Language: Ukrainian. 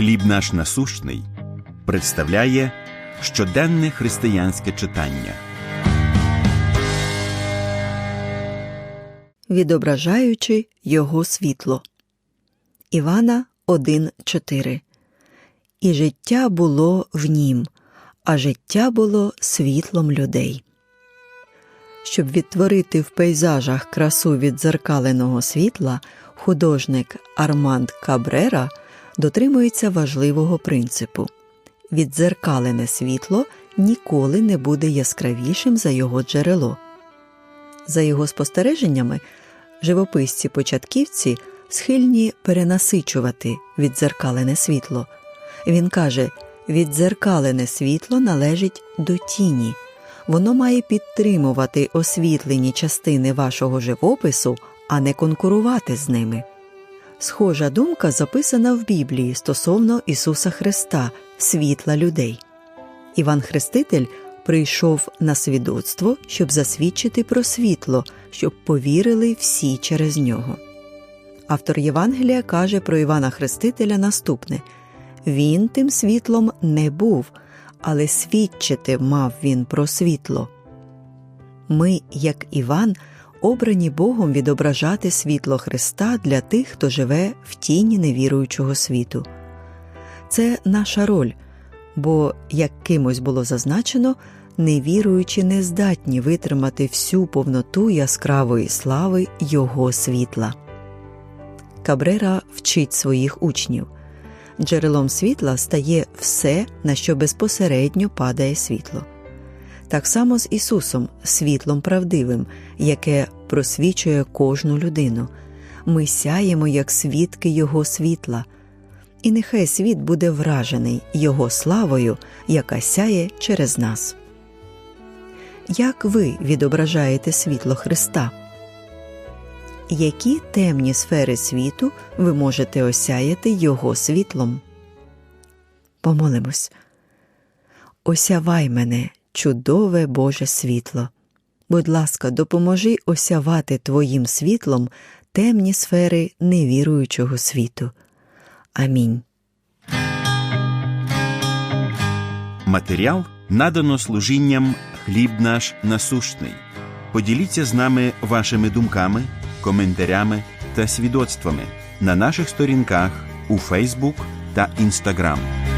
Хліб наш насущний представляє щоденне християнське читання. відображаючи його світло. Івана 1.4 І життя було в нім, а життя було світлом людей. Щоб відтворити в пейзажах красу віддзеркаленого світла, художник Арманд Кабрера дотримується важливого принципу віддзеркалене світло ніколи не буде яскравішим за його джерело. За його спостереженнями, живописці-початківці схильні перенасичувати віддзеркалене світло. Він каже, віддзеркалене світло належить до тіні. Воно має підтримувати освітлені частини вашого живопису, а не конкурувати з ними. Схожа думка записана в Біблії стосовно Ісуса Христа, світла людей. Іван Хреститель прийшов на свідоцтво, щоб засвідчити про світло, щоб повірили всі через нього. Автор Євангелія каже про Івана Хрестителя наступне Він тим світлом не був, але свідчити мав він про світло. Ми, як Іван, обрані Богом відображати світло Христа для тих, хто живе в тіні невіруючого світу. Це наша роль, бо, як кимось було зазначено, невіруючі не здатні витримати всю повноту яскравої слави Його світла. Кабрера вчить своїх учнів. Джерелом світла стає все, на що безпосередньо падає світло. Так само з Ісусом, світлом правдивим, яке просвічує кожну людину. Ми сяємо як свідки Його світла, і нехай світ буде вражений Його славою, яка сяє через нас. Як ви відображаєте світло Христа? Які темні сфери світу ви можете осяяти Його світлом? Помолимось. Осявай мене, чудове Боже світло. Будь ласка, допоможи осявати Твоїм світлом темні сфери невіруючого світу. Амінь. Матеріал надано служінням Хліб наш насущний. Поділіться з нами вашими думками, коментарями та свідоцтвами на наших сторінках у Фейсбук та Інстаграм.